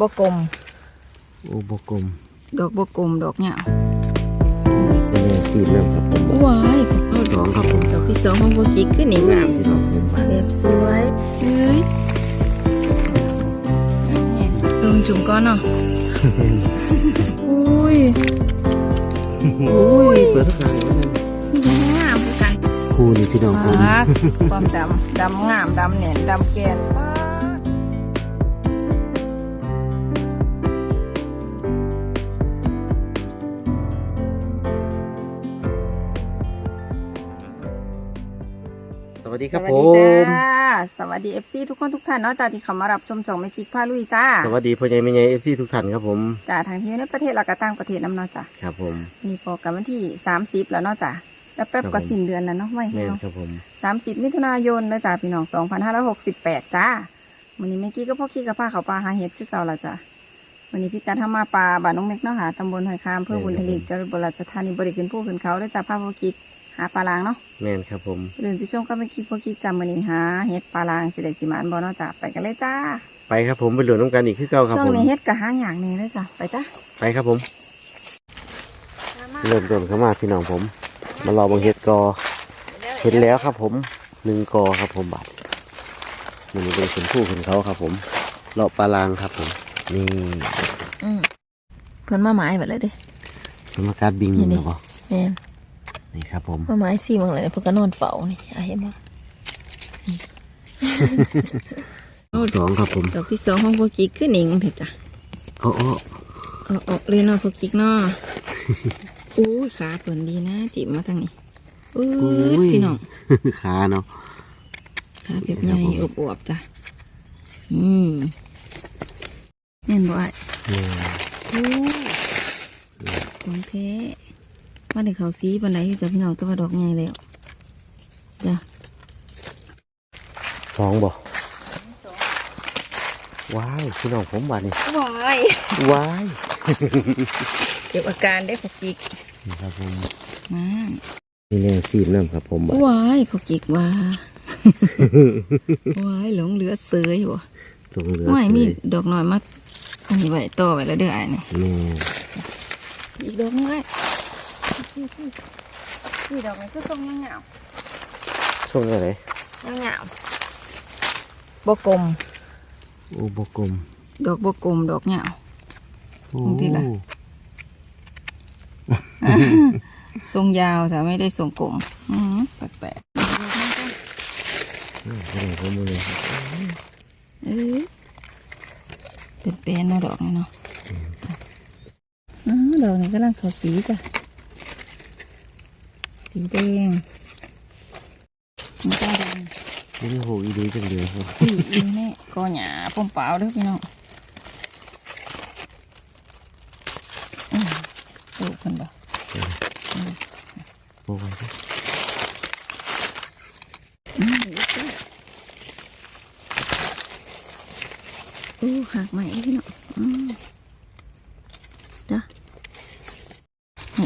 บกลมโอ้บกลมดอกบกลมดอกเหงาเป็นแนวสีเริ่มครับผมว้ายสองครับผมดอกที่สองของโบกิกขึ้นอีกงามพี่น้องผมแบบสวยเฮ้ยลงจุ่มก้อนเนาะอุ้ยโอ้ยเปิดทุกทางเลยว่านั่นงามคือกันคู่นี่พี่น้องผมปาดความดำดำงามดำเน่นดำแกนปา วัสดีครับสผวัสดีมจ้าสวัสดีเอฟซีทุกคนทุกท่านเนาะจ้าที่เข้ามารับชมช่องไม่คิดพาลุยจ้า สวัสดีพ่อใหญ่แม่ใหญ่เอฟซีทุกท่านครับผมจ้าทางที่ในประเทศและก็ต่างประเทศน้ำเนาะจ้าครับผมมีพอกันวันที่สามสิบแล้วเนาะจ้าแล้วแป๊บครับก็ผมสิ้นเดือนแล้วเนาะไม่แม่นเนาะครับผมสามสิบมิถุนายนนะจ้าพี่น้องสองพันห้าร้อยหกสิบแปดจ้าวันนี้เมื่อกี้ก็พ่อกี้กับป้าเขาปลาหาเห็ดคือเก่าละจ้าวันนี้พี่การทำมาปลาบ้านน้องเม็กเนาะหาตำบลหอยคามเพื่อบุญทลีจังหวัดบุรีรัมย์ธานีบริขึ้นผู้ขึ้นเขาได้จ้าพาพ่อกี้ หาปลาลางเนาะแม่นครับผมเดินไปชมก็ไม่คิดพ่อกี้จำวันนี้หาเห็ดปลาลางสิเดสิมานบอเนาะจ้าไปกันเลยจ้า ไปครับผมไปเหลือน้ำกันอีกคือเก่าครับช่วผงมนี้เฮ็ดกะหาอย่างหนี้เลยจ้ะไปจ้ะไปครับผม เริ่มต้นเข้ามาพี่น้องผม มารอบังเห็ดกอเห็นแล้วครับผมหนึ่งกอครับผมบัดมันนี้เป็นขนผู้ขนเขาครับ ผมเลาะปลาลางครับ ผมนี่อืมเพิ่นมาหมายแบบเลยเด้กรรมการบิงเห็นดินะบ่แม่น นี่ครับผมมาหมายสี่โมงเลยเพิ่นก็นอนเฝ้านี่อะเห็นบ่สองครับผมดอกที่สองของพวกกิ๊กคือหนิงเถอะจ้ะโอ้โอ้เอาออกเลยเนาะพวกกิ๊กเนาะอู้ยขาเปิ่นดีนะจิบมาทางนี้อู้ยพี่น้องขาเนาะขาแบบใหญ่อวบๆจ้ะนี่แม่นบ่อ้ายนี่อู้ของแท้ ว่าได้เขาสีปานใดอยู่จ้ะพี่น้องแตัวาดอกใหญ่แล้วจ้ะสองบ่ว้ายพี่น้องผมบาดนี่ว้ายว้ายเก็บอาการได้พวกกิ๊กนี่ครับผมมานี่แนวสีเริ่มครับผมบาดว้ายพวกกิ๊กว่าว้ายหลงเหลือเสยบ่ตรงเรือว้ายสมีวยดอกน้อยมาอันนี้ไว้ต่อไว้แล้วเด้ออ้ายนี่แม่อีกดอกนึง ไว้นี่ดอกนี้คือทรงเงาส่งอะไรๆเงาๆบ่กลมโอ้บกลมดอกบ่กลมดอกเงา โอ้ตรงที่ละทรงยาวแต่ไม่ได้ทรงกลมอือแปลกอืมไม่ได้ผมเลยครับๆเออเป็นแปลนมาดอกนี่เนาะอ๋อดอกนี้กำลังเขาสีจ้ะ สีแดงมันตาแดงไม่ได้โหอีดีจังเดียวครับพี่อินแม่ก็หยาปมเปล่าเด้อพี่น้องอืมดูกคนบ่โอ้ยอืมอีกแล้วอู้หักใหม่พี่น้องอืมจ้ะ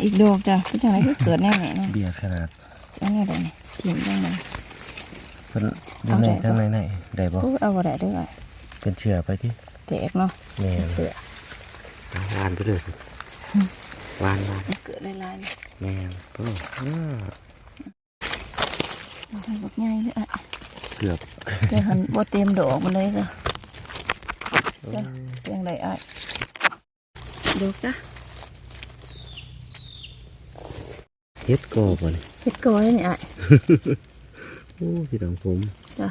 อะอีกดอกจ้ะพี่จังไรก็เกิดแน่แน่เนาะเบียร์ขนาดอันนี้อะไรเนี่ยทีมได้ไหมเพิ่นดูในข้างในไหนได้บ่โอ้ยเอาอะไรได้ไหมเป็นเชื่อไปที่แตกเนาะแม่นเสือวานไปเลยวานวานเกิดลายๆเลยแม่นโอ้อ่าเอาให้บักใหญ่เลยอะเกือบเดี๋ยวหันบ่เต็มดอกมันเลยจ้ะจ้ะเตียงใดอะดูจ้ะ เฮ็ดกอบ่นี่เฮ็ดก้อยนี่อะโอ้พี่น้องผมจ้ะ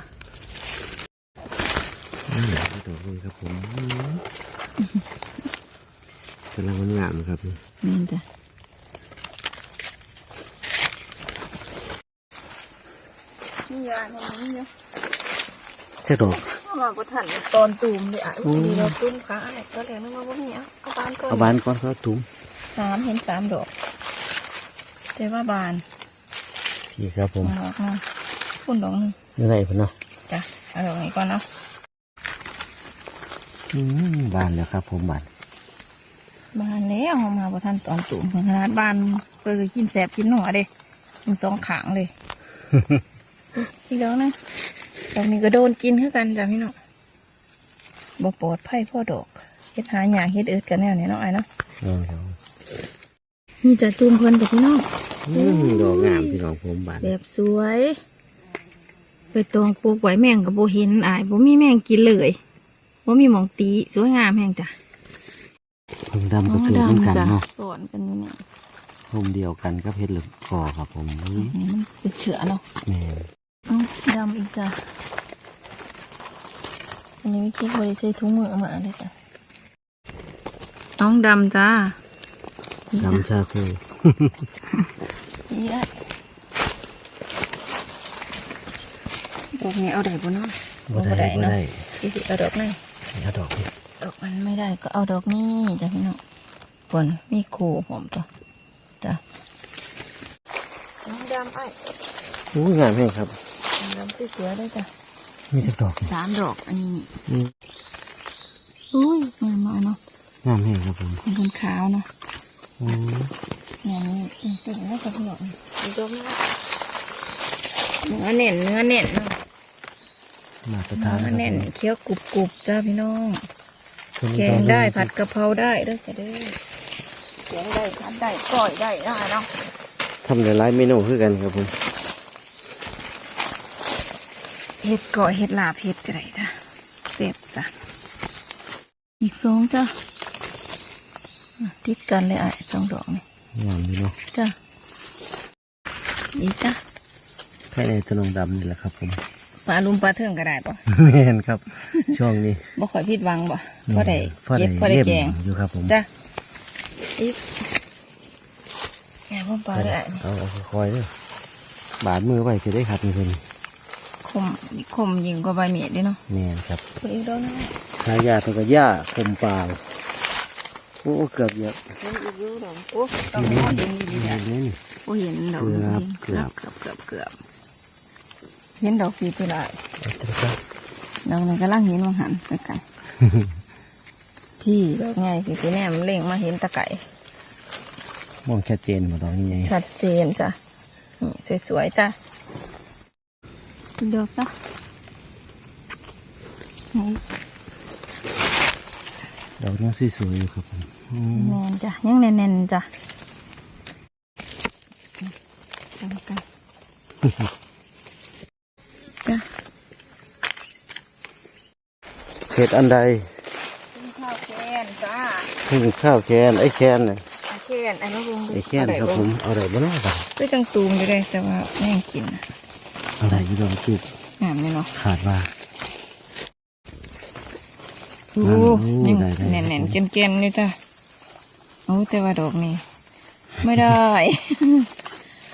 นี่พี่น้องผมครับผมกำลังงามๆครับนี่แม่นจ้ะนี่ยาเนี่ยนี่เนาะแค่ดอกมาบ่ทันตอนตูมเลยอะอุ้ยดีเราตุ้มขาอะก็เลยนึกว่าบ่มีอะเอาบานก่อนเอาบานก่อนครับถุงสามเห็นสามดอก แต่ว่าบานนี่ครับผมมาดอกนึงพุ่นดอกหนึงยังไงพุ่นเนาะจ้ะเอาดอกนี้ก่อนเนาะอืมบานแล้วครับผมบานบานแล้วเอามาบ่ทันตอนตูมขนาดบานเปิดกินแสบกินหนัวเด้มันสองขางเลยอีกดอกนึงดอกนี้ก็โดนกินคือกันจ้ะพี่น้องบ่ปลอดภัยพ่อดอกเฮ็ดหาหยาเฮ็ดเอิดกันแนวนี้เนาะไอ้เนาะเออครับนี่จะจูมเพิ่นกับพี่น้อง อืมดอกงามพี่น้องผมบาดแบบสวย ไปตองปลูกไว้แมงกับโบเห็นอายบ่มีแมงกินเลยบ่มีหมองตีสวยงามแฮงจ้ะผมดำก็เกิดเหมือนกันเนาะสอนกันอยู่เนี่ยผมเดียวกันกับเฮ็ดเหลืองคอครับผมนี่นี่มันเป็นเชื้อเนาะแม่นเอ้าดำอีกจ้ะอันนี้วิคิดบริใส่ถุงมือมาเลยจ้ะน้องดำจ้าดำชาโคนี่ละดอกนี้เอาได้บ่เนาะบ่ได้บ่เนาะได้ที่สิเอาดอกไหนเอาดอกนี่ดอกมันไม่ได้ก็เอาดอกนี้จ้ะพี่น้องปนมีโคผมจ้ะจ้ะน้องดำไอ้อู้งามแห้งครับน้องดำสวยๆเลยจ้ะมีจักดอกนี่สามดอกอันนี้นี่อืมอุ้ยงามมากเนาะงามแห้งครับผมเป็นคนขาวเนาะ อืมงานนี้ตื่นๆแล้วกับพี่น้องดูดอกนี้นะเนื้อเน่นเนื้อเน่นเนาะมาตรเนื้ฐานอครับเน่นผมเคี้ยวกรุบกรุบๆจ้าพี่น้องตัวนี้แกดงอกได้หนึ่ผัดกะเพราได้เด้วยจ้ะเด้อแกงได้ผัดได้ก้อยได้นะคะเนาะทำหลายๆเมนูคือกันครับผมเห็ดก้อยเห็ดลาบเห็ดก็ได้จ้ะเสร็จจ้ะอีกสองจ้ะอะติดกันเลยอะสองดอกนี่ งามดีเนาะจ้ะอีกจ้ะภายในตะนงดำนี่แหละครับผมปลาลุมปลาเทืองก็ได้ปะแม่นครับ ช่วงนี้บ่ค่อยผิดหวังบ่พอได้พอเก็ได้บพอได้เล่มแกงอยู่ครับผมจ้ะอีกแกงพ่อปลาได้อะเอาเอาค่อยๆเด้อบาดมือไว้จะได้ครับนี่เพิ่นคมคมยิงกว่าใบเมียดเด้เนาะแม่นครับตัวอีกดอกนึงทายาทเพิ่นก็ย่าคมปาง โอ้เกือบเยอะเห็นอีกอยู่ดอกโอ้ต้องมองเห็นดีๆเห็อะนไหมนี่โอ้เห็นดอกเกือบเกือบเกือบเกือบเกือบเห็นดอกสีไปละเอาเถอะครับดอกนี้กำลังเห็นมังหันไปไก่พี่ดอกไงสีไปแนมเล่งมาเห็นตะไก่มองชัดเจนหมดตอนนี้ไงชัดเจนจ้ะนี่สวยๆจ้ะดอกจ้ะนี่ ดอกยังสวยๆอยู่ครับผมอืมแน่นจ้ะยังแน่นๆจ้ะตามกันจ้ะเห็ดอันใดกินข้าวแคนจ้าถึงข้าวแคนไอ้แคนน่ะอาเคนอันนี้ลุงไอ้แคนครับผมเอาได้บ่เนาะบัดก็จังตูมอยู่เลยแต่ว่าแม่งกินน่ะเอาได้อยู่ดอกจุกงามเลยเนาะขาดว่า โอ้อืมยังได้ได้แน่นๆเกนๆเลยจ้ะโอ้แต่ว่าดอกนี้ไม่ได้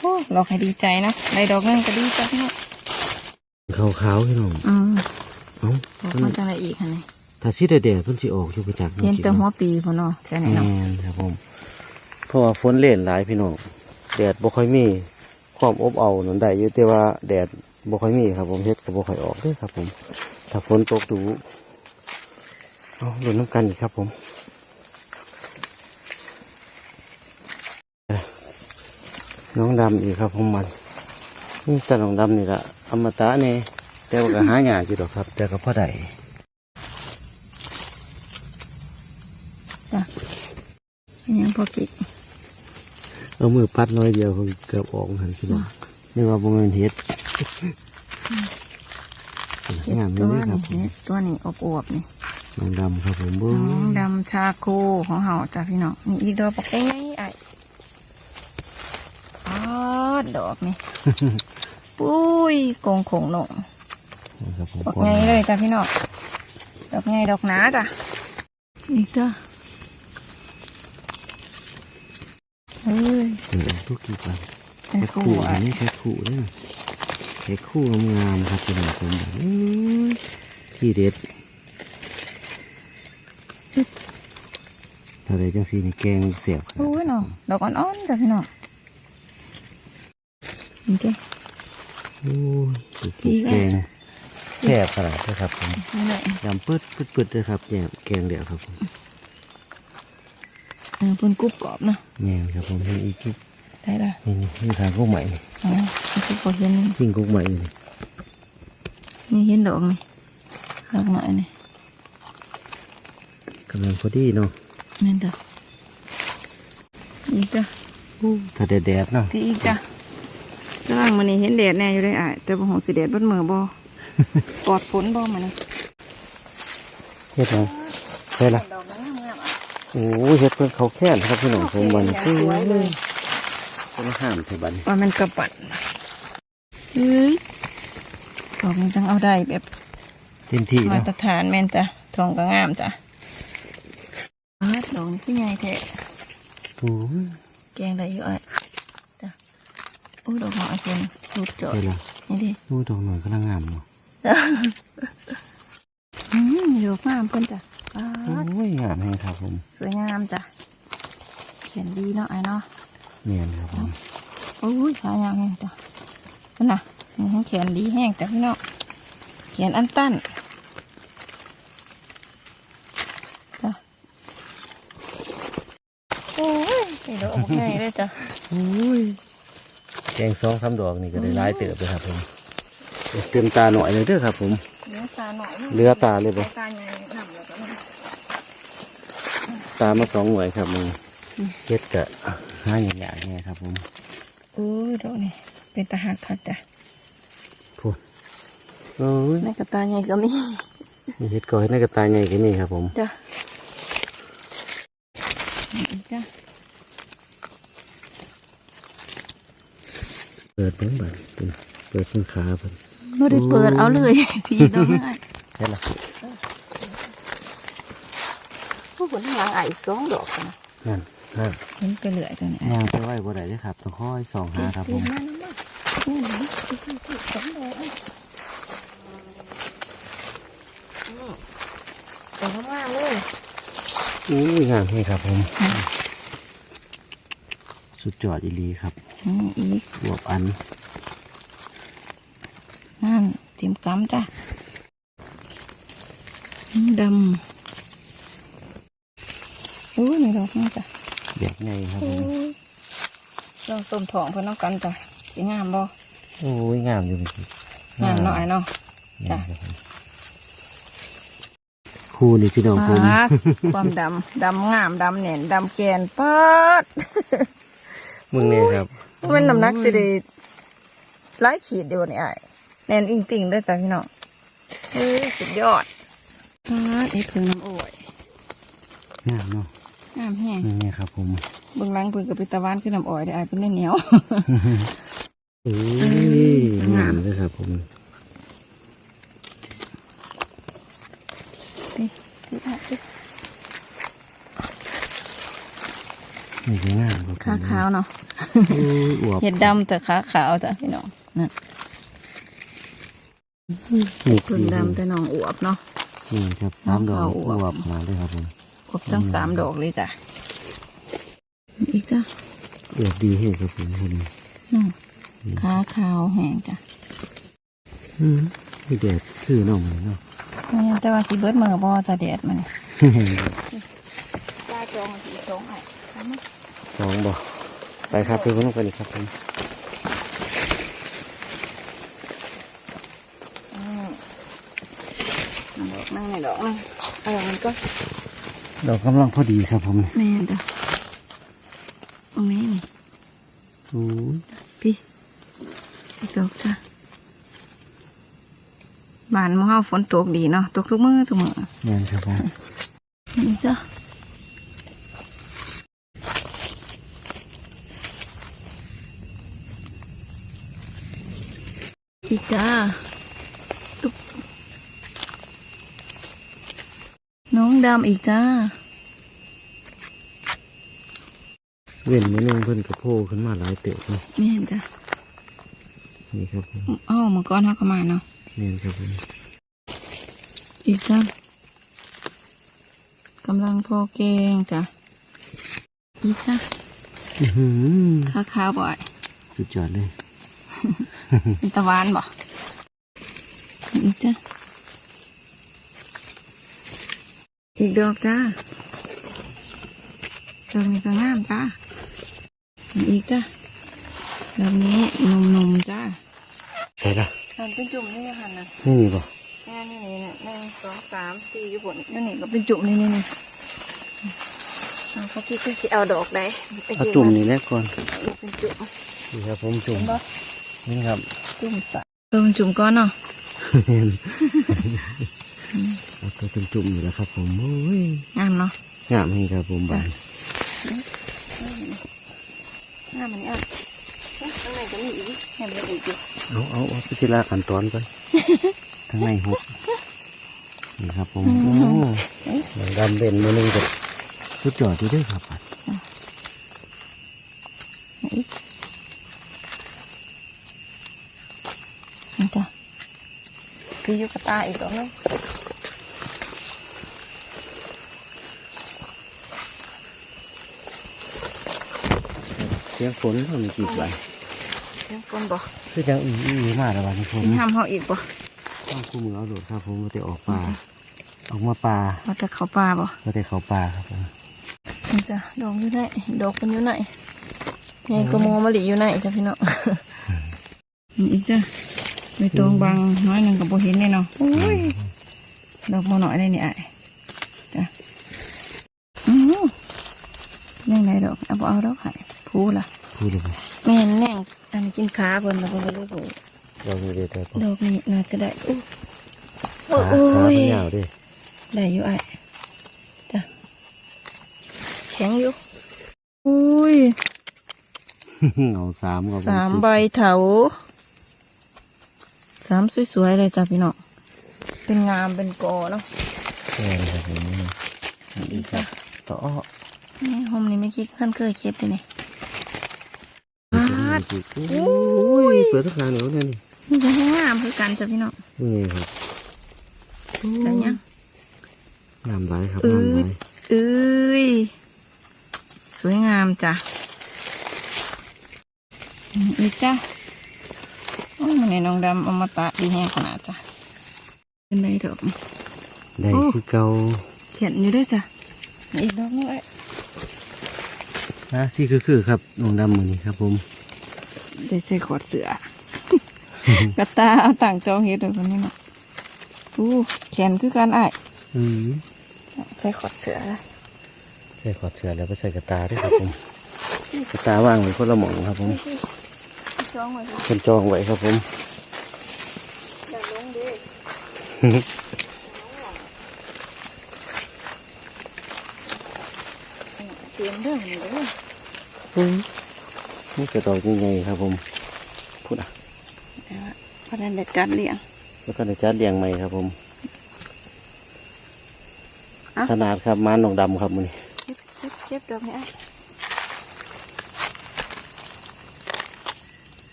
โอ้เราให้ดีใจนะได้ดอกนึงก็ดีใจเนาะขาวๆพี่น้องอืมเอ้าบอกมันจะอะไรอีกคะเนี่ยถ้าสีแดงๆเพิ่นสิออกอยู่ประจักษ์เห็นแต่หัวปีพอเนาะแค่ไหนแม่เนาะนครับผมเพราะว่าฝนเล่นหลายพี่น้องแดดบ่ค่อยมีความอบเอานั่นได้อยู่แต่ว่าแดดบ่ค่อยมีครับผมเฮ็ดก็บ่ค่อยออกเด้อครับผมถ้าฝนตกดู เอาลุ้นน้ำกันอีกครับผมน้องดำอีกครับผมมันนี่แต่น้องดำนี่ละอมตะเนี่ยแต่ว่าก็หายากอยู่ดอกครับ แต่ก็พอได้จ้ะยังพอกิเอามือปัดน้อยเดียวเพิ่งเกือบออกหันพี่น้องนี่ว่าบ่แม่นเฮ็ดเห็ดงามตัวเลยครันี้บผมเห็ดตัวนี้อบอวบๆนี่ น้องดำครับผมเบิ้น้องดำชาโคของเฮาจ้ะพี่น้องนี่อีกดอกปักไงไอ้อ๋อดอกนี่ปุ้ยโกงโขงหนงครับผมดอกไงเลยจ้ะพี่น้องดอกไงดอกหนาจ้ะอีกจ้ะเอ้ยเออทุกกี่ปันเป็นแค่คู่คู่อะอันนี้แค่คู่เนี่ยแค่คู่งามๆครับพี่น้องผมแบบอื้อที่เด็ด อะไรจังสีนี่แกงเสียบครับโอ้ยเนาะดอกอ่อนๆจ้ะพี่น้องนี่จ้ะโอ้ยสุดดีๆค่ะแกงแซ่บขนาดนี้ครับผมนี่แหละยำปืดปืดปืดเลยครับแกงแกงเดียวครับผมเออเป็นกรุบกรอบเนาะเนี่ยครับผมนี่อีกที่ได้ละนี่นี่นี่ทางกุ๊กใหม่นี่อ๋อนี่คือพอเห็นยิ่งกุ๊กใหม่นี่นี่เห็นดอกนี่ดอกหน่อยนี่ขำลังพอดีเนาะแม่นจ้ะอีกจ้ะถ้าแดดๆเนาะที่อีกจ้ะกำลังมันนี่เห็นแดดแน่อยู่เลยอะแต่บ่หงสิแดดเบนมือบ่ปลอดฝนบ่มันนี่เฮ็ดหยังใช่ละดอกงามๆอะโอ้ยเฮ็ดเพิ่นเขาแค้นครับพี่น้องผมบัดนสวยเลยเป็นห้ามเทบัดนว่ามันกระปัดเฮ้ยดอกมันจังเอาได้แบบเต็มที่มาแล้วตรฐานแม่นจ้ะทองก็งามจ้ะ อ้าดอกนี่คือใหญ่แท้โอ้ยแกงได้อยู่อะจ้ะโอ้ดอกหอมไอ้คนรูดจอดใช่ละนี่ดิโอ้ยดอกหน่อยกำลังงามเนาะอืมอยู่งามเพิ่นจ้ะอ้าโอ้ยงามแฮงครับผมสวยงามจ้ะเขียนดีเนาะไอ้เนาะเนียนครับผมโอ้ยขายาวแห้งจ้ะนั่นน่ะนี่แขนดีแห้งจ้ะพี่น้องเขียนอันตันจ้ะโอ้ยนี่ดอกออก ง่ายเลยจ้ะโอ้ยแกงสองสามดอกนี่ก็ได้หลายเติบเลยครับผมเต็มตาหน่อยเลยเด้อครับ ผมเนื้อตาหน่อยเหลือตาเลยบ่ตาใหญ่นำแล้วก็มันตามาสองหน่วยครับมึงเฮ็ดกะห้าอย่างอย่างไงครับผมโอ้ยดอกนี่เป็นตาหักคักจ้ะพูดโอ้ยแม่กระตาใหญ่ก็มีนี่เฮ็ดก้อยในกระตายใหญ่ก็มีครับผมจ้ะอีกจ้ะ เปิดเบิ้งบัดเป็นเปิดเพิ่งขาเพิ่นไม่ได้เปิดเอาเลยพี่ดอกง่ายใช่ละผู้คนข้างหลังอะอีกสองดอกนะนั่นนั่นเห็นไปเหลือยตัวเนี้ย่างไปไหวบ่ได้เลยครับต้องค่อยส่องหาครับผมนี่นะนี่สองดอกอะดอกงามเลยอู้ยงามให้ครับผม สุดยอดอีหลีครับ นี่อีกบวบอัน นั่นเต็มกำจ้ะดำอู้นี่ดอกนี่จ้ะแบบใหญ่ครับผมลองส้มทองเพื่อนน้องกันจ้ะสีงามบ่โอ้ยงามอยู่นี่งามเนาะไอ้เนาะจ้ะคู่นี่พี่น้องผมปาดความดำดำงามดำเน่นดำแกนปัดมึงเนี่ยครับ มันน้ำหนักสิได้หลายขีดเดียวนี่ไอ้ายแน่นอิงติ่งได้อจ้ะพี่น้องเฮ้ยสุดยอดปาดนี่พึ่งน้ำโอ้ยงามเนาะงามแห้งมึงเนี่ยครับผมเบื้องหลังพึ่งกับปิตะวันคือน้ำอ้อยได้อไอ้ายเป็นเหนียวเอ้ยงามเลยครับผมนี่ ก็งามครับผมขาขาวเนาะโอ้ยอวบเห็ดดำแต่ขาขาวจ้ะพี่น้องนั่นนี่พึ่งดำแต่น้องอวบเนาะนี่ครับสามดอกขาวออวบวบขนาดเลยครับผมครบทั้งสามดอกเลยจ้ะอีกจ้ะอวบดีให้ครับผมคนนั่นขาขาวแห้งจ้ะอืมนี่แดดคือน้องเลยเนาะแม่นแต่ว่าสิเบิดมือบ่จะแดดมันตาจองสีสองไอ้ ส องบ่ไปครับไปคนนู้นไปนี่ครับผมอืมดอกนั่งในดอกนั่งเออมันก็ดอกกำลังพอดีครับผมแม่นจ้ะตรงนี้นี่โอ้ยพี่อีกดอกจ้ะบ้านหมื้อเฮาฝนตกดีเนาะตกทุกมื้อทุกมื้อแม่นครับผมนี่จ้ะ อีกจ้าตุ๊บน้องดำอีกจ้า เว้นมือหนึงเพิ่นกระโผล่ขึ้นมาหลายเต๋อเนาะแม่นจ้ะนี่ครับผมอ้าวมังกรฮักก็มาเนาะแม่นครับผมอีกจ้ะกำลังพอเกงจ้ะอีกจ้ะอื้อหือข้าวขาวบ่อย สุดยอดเลย เป็นตะวันบ่อีกจ้ะอีกดอกจ้าดอกนี้ก็งามจ้าอีกจ้ะดอกนี้หนุ่มๆจ้าใช่ละหันเป็นจุ่มนี่หันนะนี่นี่บ่แง่นี่นี่เนี่ยหนึ่งสองสามสี่อยู่บนนี่นี่ก็เป็นจุ่มนี่นี่นี่เอาพอกี้ก็สิเอาดอกได้ตะเอากี้จุ่มว่านี่แหละก่อนเป็นจุ่มนี่ครับผมจุ่มเห็ นบ่นี่ครับ จุ่มสะเติมจุ่มก้อนเนาะเอาตัวเป็นจุ่มอยู่แล้วครับ ผมโอ้ยงามเนาะงามนี่ครับผมบานงามมันนี่อะเอ๊ะข้างในก็มีอีกแหมอีกอยู่เอาเอาเอาพิจารณาขั้นตอนไปข้างในหกนี่ครับผมโอ้หนังดำเป็นมือหนึงกับชุดจอดอยู่ด้วยครับ นี่จ้ะ คืออยุกตาอีกดอกนึงเสียงฝนก็มีกี่วันยังฝนบ่คือจังอีอีมาแล้ววันนี้ผมสิห้ามเฮาอีกบ่ต้องคู่มือเอาโดดครับผมมาแต่ออกปลาออกมาปลาว่าจะเข้าป่าบ่มาแต่เขาปลาครับผมนี่จ้ะดอกอยู่ไหนดอกเป็นอยู่ไหนใหญ่ก็โมมะลิอยู่ไหนจ้ะพี่น้องนี่อีกจ้ะ ใบตองบางน้อยหนึงก็บ่เห็นแน่เนาะโอ้ยดอกบ่น้อยเลยนี่อ้ายจ้ะอือยังไงดอกเอาบ่เอาดอกให้พูล่ะพูดเลยครับแม่นแน่งอันนี้กินขาเพิ่นแล้วเพิ่นก็เลยปลูกเรามีเดียวแต่ผมดอกนี้น่าจะได้อู้ขาโอ้ขายไม่ยาวดิได้อยู่ไอ้จ้ะแข็งอยู่อุ้ยเอาสามครับผสามใบเถา สามสวยๆเลยจ้ะพี่น้องเป็นงามเป็นกอเนาะใช่ครับผมอีกครับต่อนี่หอมนี่ไม่คิดขั้นเคยเค็ดเลยนี่ดโอ้ยเปิดทุกทางเหนียวเนี่ยนี่นี่จะให้งามคือกันจ้ะพี่น้องนี่ครับแต่ยังงามหลายครับอืงามดหลายเอ้ยสวยงามจ้ะอืมอีกจ้ะ โอ้ยมันในน้องดำเอามาตะดีแห้งขนาดจ้ะเป็นไรดอกนี่ได้คือเก่าเขียนอยู่ด้วยจ้ะอีกดอกนึงไอ้อะซี่คือคือครับน้องดำมือนี้ครับผมได้ใส่ขอดเสือกระตาเอาต่างจองเฮ็ดเลยคนนี้เนาะอู้แขนคือการไอ้ายอืมใส่ขอดเสือละใส่ขอดเสือแล้วก็ใส่กระตาด้วยครับผมกระตาว่างไว้คนละหม่องครับผมจ องไว้สิคนจองไว้ครับผมอย่าลงเด้เตรียมเรื่องนี้เด้ออืมนี่กระดอกยังไงครับผมพูดอะเพราะนั้นเด็ดจัดเลี้ยงแล้วก็ได้จัดเรียงใหม่ครับผมอะขนาดครับม้านน้องดำครับมือนี้เก็บเก็บเก็บดอกนี้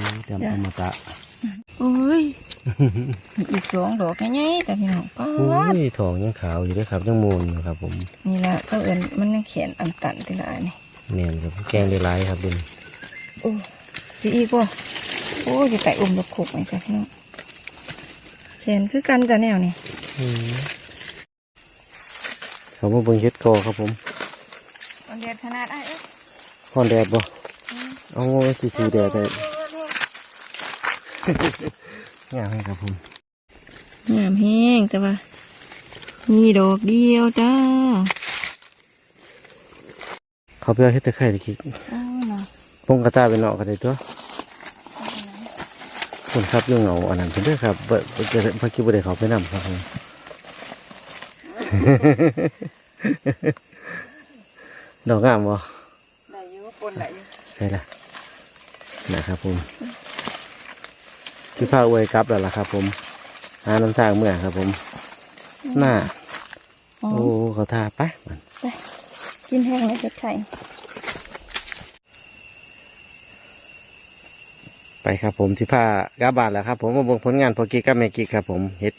ไอ้นี่ดำอมตะโอ้ยมีอีกสองดอกแง่ๆแต่พี่น้องป้าโอ้ดยทองยังขาวอยู่ด้วยครับยังมูลอยู่ครับ ผม นี่แหละก็เอินมันยังแขนอันตันทีละอันนี่แม่นครับแกงได้หลายครับดินโอ้ดีอีกว่โอ้ยอยู่แต่อุ้มดอกขกไหมจ้ะพี่น้องแขนคือกันจ้ะแนวนี่เขามาเบิ่งเฮ็ดกอครับผมมันเด็ดขนาดไอ้เอ้ยพอนแดดบ่เอาไว้สีสีแดดได้ งามให้ครับผมงามแห้งแต่ว่านี่ดอกเดียวจ้า เขาไปเอาเฮ็ดตะไคร้ตะกี้อ้าวเนาะปงกระตาเป็นเนาะกันได้ตัวคนครับอยุ่งเหงาอันนั้นเป็นเด้อครับเบ่บ่จะเมื่อกี้บ่ได้เขาไปนำครับผมดอกงามบ่ได้อยู่ปนได้อยู่ใช่ละนะครับผม ที่พาอวยกลับแล้วล่ะครับ ผม หาน้ำทางเมื่อครับ ผม หน้าอ๋อโอ้เขาทาไปมันกินแห้งเลยจะไข่ไปครับ ผมที่พากาบานแล้วครับ ผมมาเบิ่งผลงานพอกีกับแม่กีครับ ผมเฮ็ด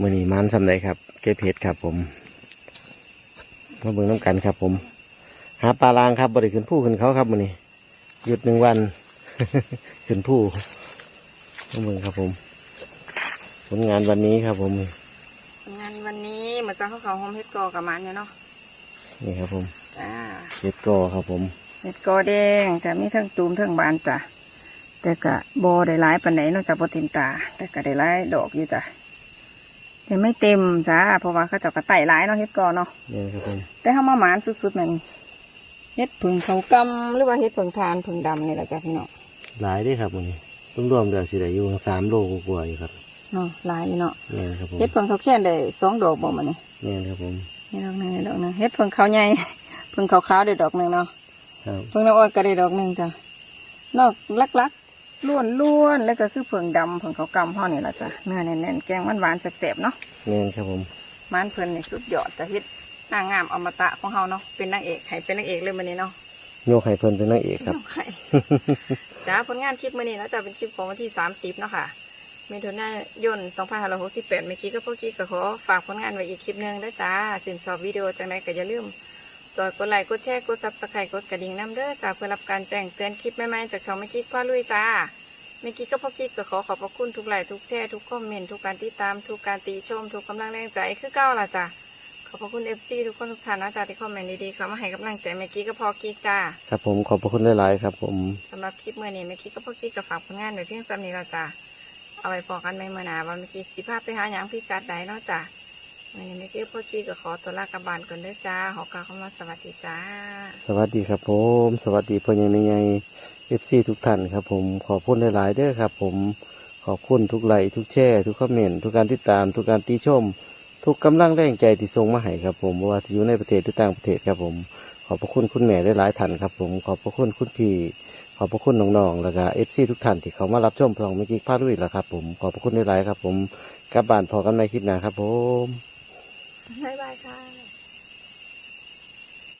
มือนีมันสำไรครับ เก็บเฮ็ดครับ ผมมาเบิ่งน้ำกันครับ ผม หาปลาลางครับบริขึ้นผู้ขึ้นเขาครับมือนี้หยุดหนึ่งวัน ขึ้นผู้ มาเบิ่งครับผมผลงานวันนี้ครับผม งานวันนี้เหมือนกับเขาเขาโฮมเฮ็ดกอกับมันเนี่ยเนาะนี่ครับผมจ้าเฮ็ดกอครับผมเฮ็ดกอแดงแต่มีทั้งตูมทั้งบานจ้ะแต่กะบอได้หลายปันไหนเนาะจากบตินตา แต่ก็ได้หลายดอกอยู่จ้ะแต่ไม่เต็มจ้าเพราะว่าเขาเจะกระไต่ร้ายเนาะเฮ็ดก่อนเนาะเนี่ยครับผมแต่เขามาหมานสุดๆแมันเฮ็ดผึ่งเขากำหรือว่าเฮ็ดผึ่งทานผึ่งดำนี่แหละจ้ะพี่น้องหลายเด้ครับวันนี้ รวมๆเดือนสิได้อยู่สามโลกว่าๆอยู่ครับเนาะหลายอยู่เนาะเนี่ยครับผมเฮ็ดผึ่งเขาแค่นได้สองดอกบ่มาเนี่ยเนี่ยครับผมนี่ดอกหนึงนี่ดอกหนึงเฮ็ดผึ่งเขาใหญ่ผึ่งเขาขาวได้ดอกหนึงเนาะครับผึ่งน้ำอ้อยก็ได้ดอกหนึงจ้ะนอกลักๆล้วนล้วนๆแล้วก็คือผึ่งดำผึ่งเขากำห่อนี่แหละจ้ะเนื้อแน่นๆแกงหวานๆแซ่บๆเนาะเนี่ยครับผมมันเพิ่นนี่สุดยอดจะเฮ็ดนางงามอมตะของเฮาเนาะเป็นนางเอกให้เป็นนางเอกเลยมื้อนี้เนาะโยกให้เพิ่นเป็นนางเอกครับ ยกให้ จ้าผลงานคลิปมื้อนี้เนาะจะเป็นคลิปของวันที่ 30เนาะค่ะเมถุนายน2568เมื่อกี้ก็พวกกี้ก็ขอฝากผลงานไว้อีกคลิปหนึงด้จ้าสินชอบวิดีโอจังไดก็อย่าลืมกดกดไลค์กดแชร์กด Subscribe กดกระดิ่งน้ำเด้อจ้าเพื่อรับการแจ้งเตือนคลิปใหม่ๆจากช่องเมื่อกี้พ่อลุยจ้าเมื่อกี้ก็พวกกี้ก็ขอขอบพระคุณทุกไลค์ทุกแชร์ทุกคอมเมนต์ทุกการติดตามทุกการติชมทุกกำลังแรงใจคือเก้าล่ะจ้า ขอบพระคุณเอฟซีทุกคนทุกท่านนะจ๊ะที่คอมเมนต์ดีๆเข้ามาให้กำลังใจเมื่อกี้ก็พอกิ๊กจ้าครับผมขอบพระคุณหลายๆครับ ผมสำหรับคลิปเมื่อนี้เมื่อกี้ก็พอกิ๊กกับฝากผลงานไว้เพียงซ้ำนี้แล้วจ้าเอาไว้พอกันในเมื่อหนาวันเมื่อกี้สิภาพไปหาอย่างพี่กัดใดเนาะจ้าวันนี้เมื่อกี้พอกิ๊กก็ขอตัวลากลับบ้านก่อนเด้อจ้าขอกล่าวคำว่าสวัสดีจ้า สวัสดีครับผม สวัสดีพ่อใหญ่แม่ใหญ่เอฟซีทุกท่านครับ ผมขอบคุณหลายๆเด้อครับ ผมขอบคุณทุกไลค์ทุกแชร์ทุกคอมเมนต์ทุกการติดตามทุกการติชม ทุกกำลังแรงใจที่ส่งมาให้ครับผมว่าอยู่ในประเทศหรือต่างประเทศครับผม ขอบพระคุณคุณแม่ได้หลายท่านครับผม ขอบพระคุณคุณพี่ขอบพระคุณน้องๆแล้วก็เอฟซีทุกท่านที่เขามารับชมพลองเมื่อกี้พลาดุยแล้วครับผม ขอบพระคุณได้หลายครับผมกลับบ้านพอกันในคลิปหน้าครับผม